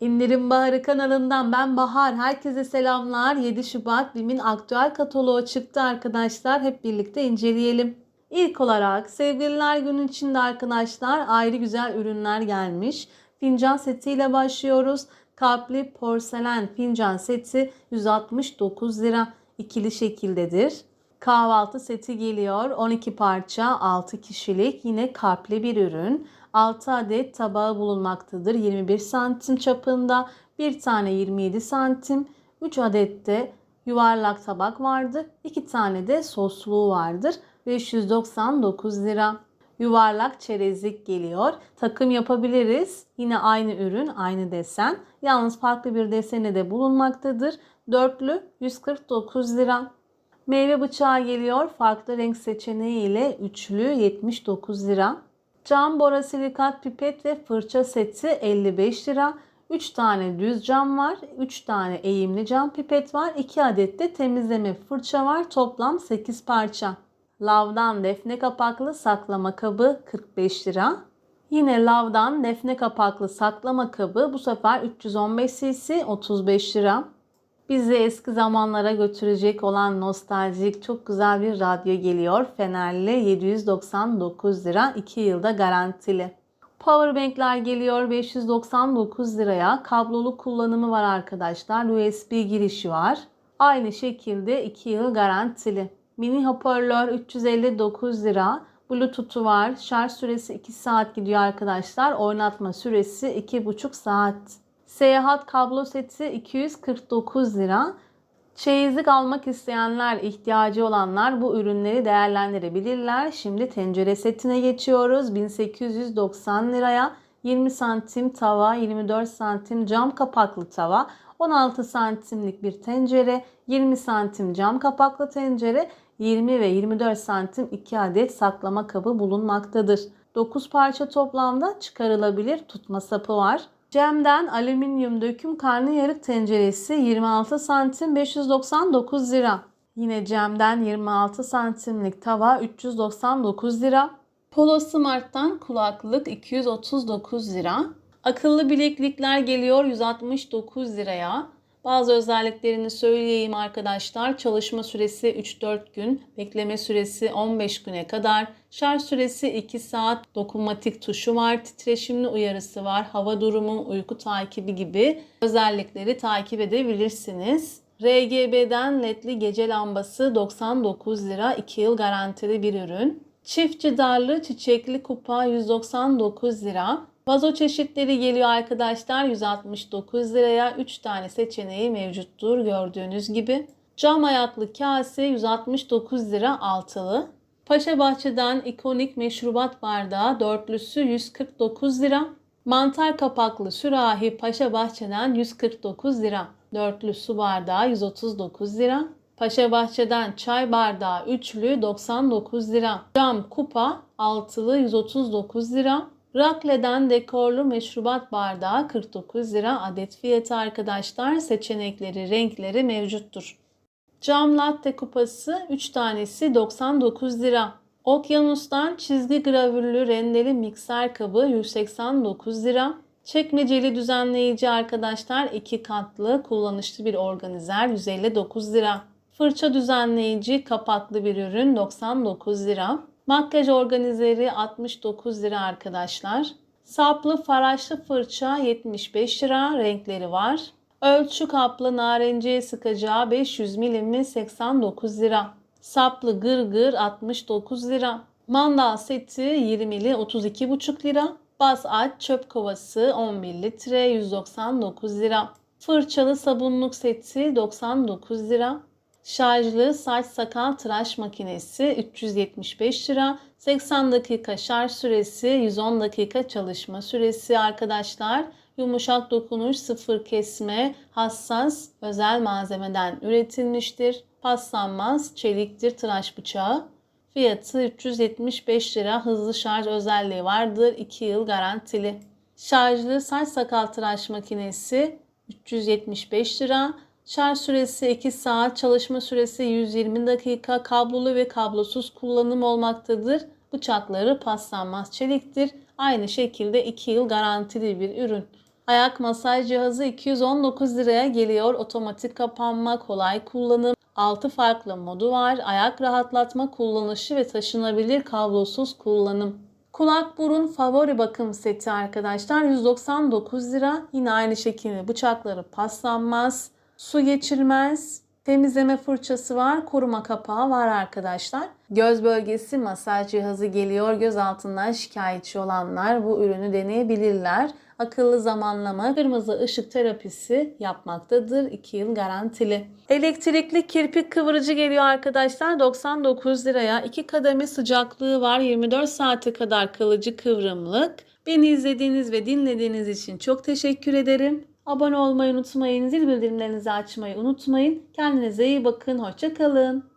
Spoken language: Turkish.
İndirim Baharı kanalından ben Bahar. Herkese selamlar. 7 Şubat BİM'in aktüel kataloğu çıktı arkadaşlar. Hep birlikte inceleyelim. İlk olarak sevgililer günü içinde arkadaşlar ayrı güzel ürünler gelmiş. Fincan setiyle başlıyoruz. Kalpli porselen fincan seti 169 lira. ikili şekildedir. Kahvaltı seti geliyor. 12 parça 6 kişilik yine kalpli bir ürün. 6 adet tabağı bulunmaktadır. 21 santim çapında. Bir tane 27 santim. 3 adet de yuvarlak tabak vardır. 2 tane de sosluğu vardır. 599 lira. Yuvarlak çerezlik geliyor. Takım yapabiliriz. Yine aynı ürün, aynı desen. Yalnız farklı bir deseni de bulunmaktadır. Dörtlü 149 lira. Meyve bıçağı geliyor. Farklı renk seçeneği ile üçlü 79 lira. Cam borasilikat pipet ve fırça seti 55 lira. 3 tane düz cam var. 3 tane eğimli cam pipet var. 2 adet de temizleme fırça var. Toplam 8 parça. Lavdan defne kapaklı saklama kabı 45 lira. Yine lavdan defne kapaklı saklama kabı bu sefer 315 cc 35 lira. Bizi eski zamanlara götürecek olan nostaljik çok güzel bir radyo geliyor. Fenerli 799 lira 2 yılda garantili. Powerbankler geliyor 599 liraya. Kablolu kullanımı var arkadaşlar. USB girişi var. Aynı şekilde 2 yıl garantili. Mini hoparlör 359 lira. Bluetooth'u var. Şarj süresi 2 saat gidiyor arkadaşlar. Oynatma süresi 2,5 saat. Seyahat kablo seti 249 lira. Çeyizlik almak isteyenler, ihtiyacı olanlar bu ürünleri değerlendirebilirler. Şimdi tencere setine geçiyoruz. 1890 liraya 20 santim tava, 24 santim cam kapaklı tava, 16 santimlik bir tencere, 20 santim cam kapaklı tencere, 20 ve 24 santim 2 adet saklama kabı bulunmaktadır. 9 parça toplamda çıkarılabilir tutma sapı var. Cem'den alüminyum döküm karnıyarık tenceresi 26 santim 599 lira. Yine Cem'den 26 santimlik tava 399 lira. Polo Smart'tan kulaklık 239 lira. Akıllı bileklikler geliyor 169 liraya. Bazı özelliklerini söyleyeyim arkadaşlar. Çalışma süresi 3-4 gün, bekleme süresi 15 güne kadar, şarj süresi 2 saat, dokunmatik tuşu var, titreşimli uyarısı var, hava durumu, uyku takibi gibi özellikleri takip edebilirsiniz. RGB'den ledli gece lambası 99 lira 2 yıl garantili bir ürün. Çift cidarlı çiçekli kupa 199 lira. Vazo çeşitleri geliyor arkadaşlar 169 liraya 3 tane seçeneği mevcuttur gördüğünüz gibi. Cam ayaklı kase 169 lira altılı. Paşa Bahçe'den ikonik meşrubat bardağı dörtlüsü 149 lira. Mantar kapaklı sürahi Paşa Bahçe'den 149 lira. Dörtlü su bardağı 139 lira. Paşa Bahçe'den çay bardağı üçlü 99 lira. Cam kupa altılı 139 lira. Rakle'den dekorlu meşrubat bardağı 49 lira adet fiyatı arkadaşlar. Seçenekleri, renkleri mevcuttur. Cam latte kupası 3 tanesi 99 lira. Okyanus'tan çizgi gravürlü rendeli mikser kabı 189 lira. Çekmeceli düzenleyici arkadaşlar 2 katlı kullanışlı bir organizer 159 lira. Fırça düzenleyici kapaklı bir ürün 99 lira. Makyaj organizeri 69 lira arkadaşlar. Saplı faraşlı fırça 75 lira renkleri var. Ölçü kaplı narenciye sıkacağı 500 milimi 89 lira. Saplı gırgır 69 lira. Mandal seti 20'li 32,5 lira. Bas aç çöp kovası 11 litre 199 lira. Fırçalı sabunluk seti 99 lira. Şarjlı saç sakal tıraş makinesi 375 lira. 80 dakika şarj süresi, 110 dakika çalışma süresi arkadaşlar. Yumuşak dokunuş, sıfır kesme, hassas, özel malzemeden üretilmiştir. Paslanmaz, çeliktir tıraş bıçağı. Fiyatı 375 lira. Hızlı şarj özelliği vardır. 2 yıl garantili. Şarjlı saç sakal tıraş makinesi 375 lira. Şarj süresi 2 saat, çalışma süresi 120 dakika, kablolu ve kablosuz kullanım olmaktadır. Bıçakları paslanmaz çeliktir. Aynı şekilde 2 yıl garantili bir ürün. Ayak masaj cihazı 219 liraya geliyor. Otomatik kapanma, kolay kullanım. 6 farklı modu var. Ayak rahatlatma, kullanışı ve taşınabilir kablosuz kullanım. Kulak burun favori bakım seti arkadaşlar 199 lira. Yine aynı şekilde bıçakları paslanmaz, su geçirmez, temizleme fırçası var, koruma kapağı var arkadaşlar. Göz bölgesi masaj cihazı geliyor. Göz altından şikayetçi olanlar bu ürünü deneyebilirler. Akıllı zamanlama, kırmızı ışık terapisi yapmaktadır. 2 yıl garantili. Elektrikli kirpik kıvırıcı geliyor arkadaşlar 99 liraya. 2 kademe sıcaklığı var. 24 saate kadar kalıcı kıvrımlık. Beni izlediğiniz ve dinlediğiniz için çok teşekkür ederim. Abone olmayı unutmayın. Zil bildirimlerinizi açmayı unutmayın. Kendinize iyi bakın. Hoşça kalın.